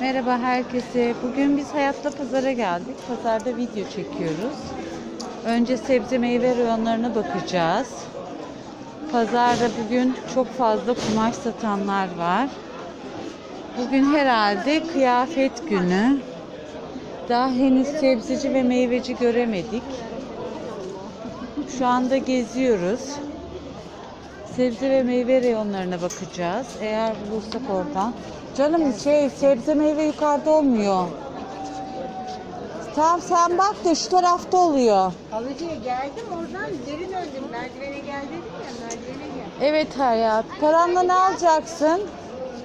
Merhaba herkese. Bugün biz Hayatla Pazar'a geldik. Pazarda video çekiyoruz. Önce sebze meyve reyonlarına bakacağız. Pazarda bugün çok fazla kumaş satanlar var. Bugün herhalde kıyafet günü. Daha henüz sebzeci ve meyveci göremedik. Şu anda geziyoruz. Sebze ve meyve reyonlarına bakacağız. Eğer bulursak oradan. Canım şey sebze meyve yukarıda olmuyor. Tamam sen bak da şu tarafta oluyor. Alıcıya geldim oradan geri döndüm. Merdivene gel dedim ya merdivene gel. Evet hayat. Paranla ne alacaksın?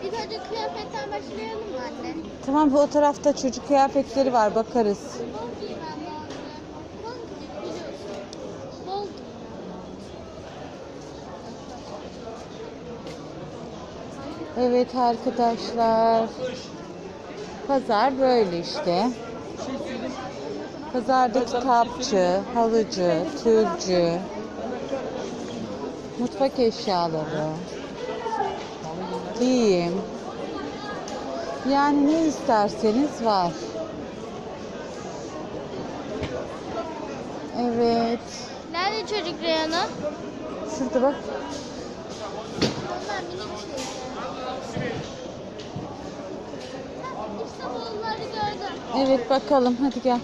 İlk önce kıyafetten başlayalım mı anne? Tamam o tarafta çocuk kıyafetleri var bakarız. Evet arkadaşlar. Pazar böyle işte. Pazarda kitapçı, halıcı, tülcü, mutfak eşyaları, giyim. Yani ne isterseniz var. Evet. Nerede çocuk reyonu? Şurada bak. Onlar minik Evet bakalım hadi gel.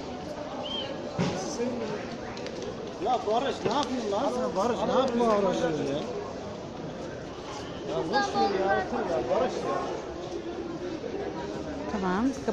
Ya Barış ne yapıyorsun lan sen Barış ne yapma uğraşıyorsun ya? Ya boş ver ya otur ya Barış ya. Tamam.